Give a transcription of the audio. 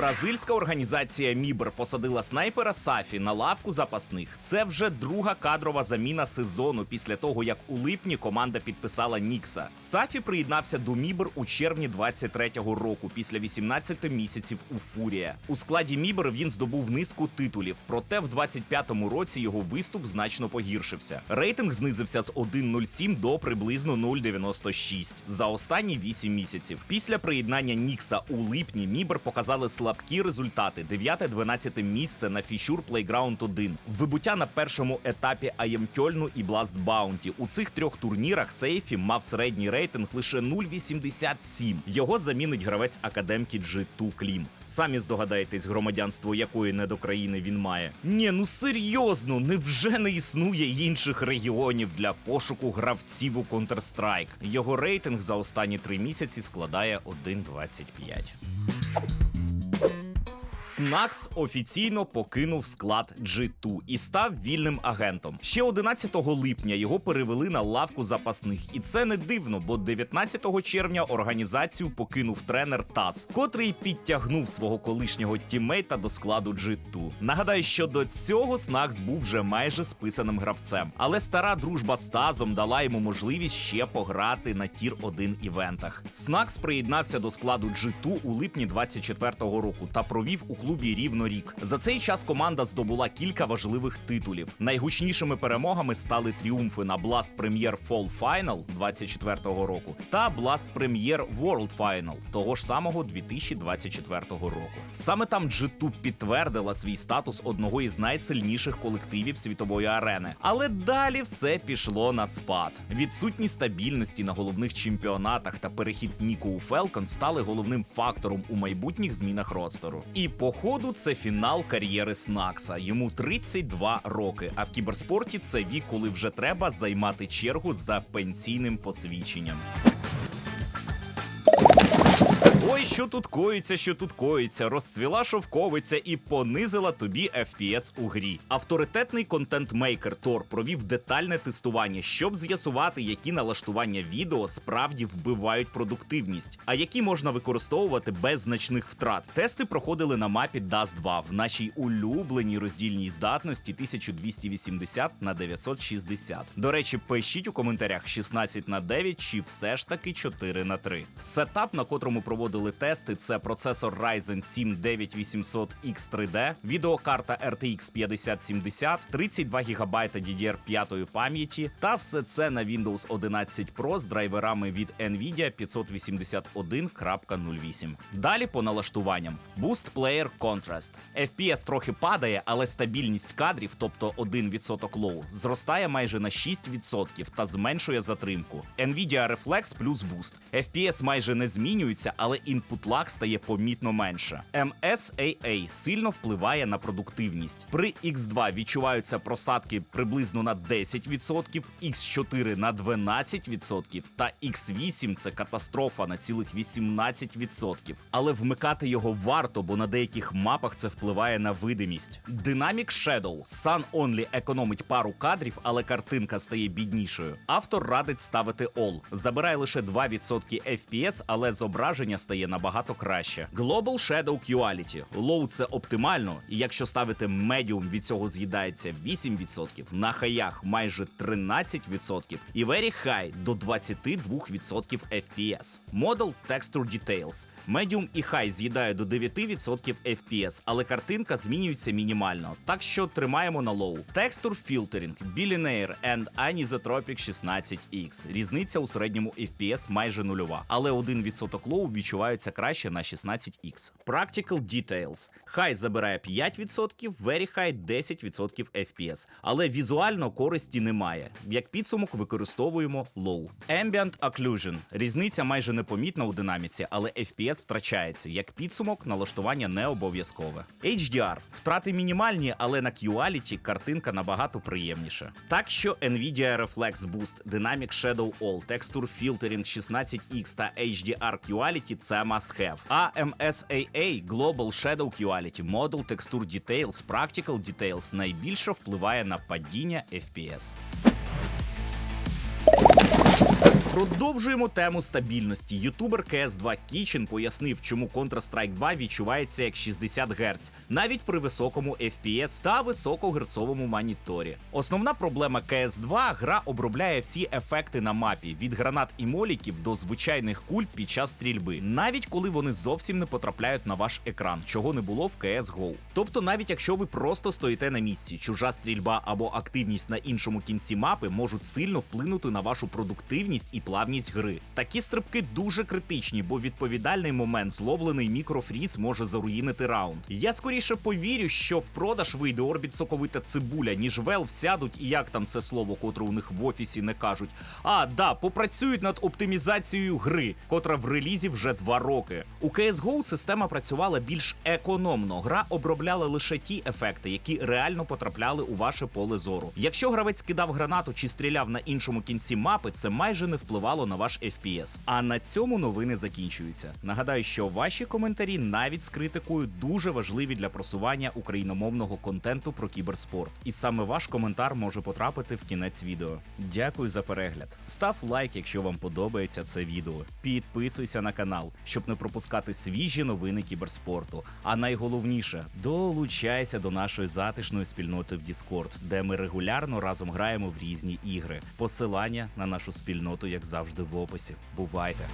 Бразильська організація Мібер посадила снайпера Сафі на лавку запасних. Це вже друга кадрова заміна сезону після того, як у липні команда підписала Нікса. Сафі приєднався до Мібер у червні 23-го року, після 18 місяців у Фурія. У складі Мібер він здобув низку титулів, проте в 25-му році його виступ значно погіршився. Рейтинг знизився з 1.07 до приблизно 0.96 за останні 8 місяців. Після приєднання Нікса у липні Мібер показали слабкі результати: 9-12 місце на Фішур Playground 1. Вибуття на першому етапі АЄМ Кьольну і Blast Bounty. У цих трьох турнірах Сейфі мав середній рейтинг лише 0,87. Його замінить гравець академки G2 Клім. Самі здогадаєтесь, громадянство якої недокраїни він має. Ні, ну серйозно, невже не існує інших регіонів для пошуку гравців у Counter-Strike? Його рейтинг за останні три місяці складає 1,25. Снакс офіційно покинув склад G2 і став вільним агентом. Ще 11 липня його перевели на лавку запасних, і це не дивно, бо 19 червня організацію покинув тренер Тас, котрий підтягнув свого колишнього тіммейта до складу G2. Нагадаю, що до цього Снакс був вже майже списаним гравцем, але стара дружба з Тазом дала йому можливість ще пограти на тір 1 івентах. Снакс приєднався до складу G2 у липні 24-го року та провів у клубі рівно рік. За цей час команда здобула кілька важливих титулів. Найгучнішими перемогами стали тріумфи на Blast Premier Fall Final 24-го року та Blast Premier World Final того ж самого 2024 року. Саме там G2 підтвердила свій статус одного із найсильніших колективів світової арени. Але далі все пішло на спад. Відсутність стабільності на головних чемпіонатах та перехід Ніку у Falcon стали головним фактором у майбутніх змінах ростеру. І по ходу це фінал кар'єри Снакса. Йому 32 роки. А в кіберспорті це вік, коли вже треба займати чергу за пенсійним посвідченням. Що тут коїться, що тут коїться, розцвіла шовковиця і понизила тобі FPS у грі. Авторитетний контент-мейкер Тор провів детальне тестування, щоб з'ясувати, які налаштування відео справді вбивають продуктивність, а які можна використовувати без значних втрат. Тести проходили на мапі DAS 2 в нашій улюбленій роздільній здатності 1280 на 960. До речі, пишіть у коментарях 16 на 9 чи все ж таки 4 на 3. Сетап, на котрому проводили тести, це процесор Ryzen 7 9800 X3D, відеокарта RTX 5070, 32 ГБ DDR5 пам'яті, та все це на Windows 11 Pro з драйверами від Nvidia 581.08. Далі по налаштуванням: Boost Player Contrast. FPS трохи падає, але стабільність кадрів, тобто 1% лоу, зростає майже на 6% та зменшує затримку. Nvidia Reflex плюс Boost. FPS майже не змінюється, але input lag стає помітно менше. MSAA сильно впливає на продуктивність. При X2 відчуваються просадки приблизно на 10%, X4 на 12% та X8 це катастрофа на цілих 18%. Але вмикати його варто, бо на деяких мапах це впливає на видимість. Dynamic Shadow Sun Only економить пару кадрів, але картинка стає біднішою. Автор радить ставити All. Забирає лише 2% FPS, але зображення стає набагато краще. Global Shadow Quality. Low – це оптимально, і якщо ставити Medium, від цього з'їдається 8%, на хаях майже 13%, і Very High до 22% FPS. Model Texture Details. Medium і High з'їдає до 9% FPS, але картинка змінюється мінімально, так що тримаємо на Low. Texture Filtering, Billionaire and Anisotropic 16X. Різниця у середньому FPS майже нульова, але 1% Low відчувається краще на 16X. Practical Details. High забирає 5%, Very High 10% FPS, але візуально користі немає. Як підсумок використовуємо Low. Ambient Occlusion. Різниця майже непомітна у динаміці, але FPS втрачається. Як підсумок, налаштування не обов'язкове. HDR. Втрати мінімальні, але на Quality картинка набагато приємніша. Так що Nvidia Reflex Boost, Dynamic Shadow All, Texture Filtering 16X та HDR Quality це must have. AMSAA Global Shadow Quality, Model Texture Details, Practical Details найбільше впливає на падіння FPS. Продовжуємо тему стабільності. Ютубер CS2 Kitchen пояснив, чому Counter-Strike 2 відчувається як 60 Гц, навіть при високому FPS та високогерцовому моніторі. Основна проблема CS2 – гра обробляє всі ефекти на мапі від гранат і моліків до звичайних куль під час стрільби, навіть коли вони зовсім не потрапляють на ваш екран, чого не було в CSGO. Тобто, навіть якщо ви просто стоїте на місці, чужа стрільба або активність на іншому кінці мапи можуть сильно вплинути на вашу продуктивність і плавність гри. Такі стрибки дуже критичні, бо відповідальний момент зловлений мікрофріз може заруїнити раунд. Я скоріше повірю, що в продаж вийде орбіт соковита цибуля, ніж Valve сядуть, і як там це слово, котре у них в офісі не кажуть. А, да, попрацюють над оптимізацією гри, котра в релізі вже два роки. У CSGO система працювала більш економно. Гра обробляла лише ті ефекти, які реально потрапляли у ваше поле зору. Якщо гравець кидав гранату чи стріляв на іншому кінці мапи, це майже не впливало на ваш FPS. А на цьому новини закінчуються. Нагадаю, що ваші коментарі навіть з критикою дуже важливі для просування україномовного контенту про кіберспорт. І саме ваш коментар може потрапити в кінець відео. Дякую за перегляд. Став лайк, якщо вам подобається це відео. Підписуйся на канал, щоб не пропускати свіжі новини кіберспорту. А найголовніше долучайся до нашої затишної спільноти в Discord, де ми регулярно разом граємо в різні ігри. Посилання на нашу спільноту, як завжди, в описі. Бувайте!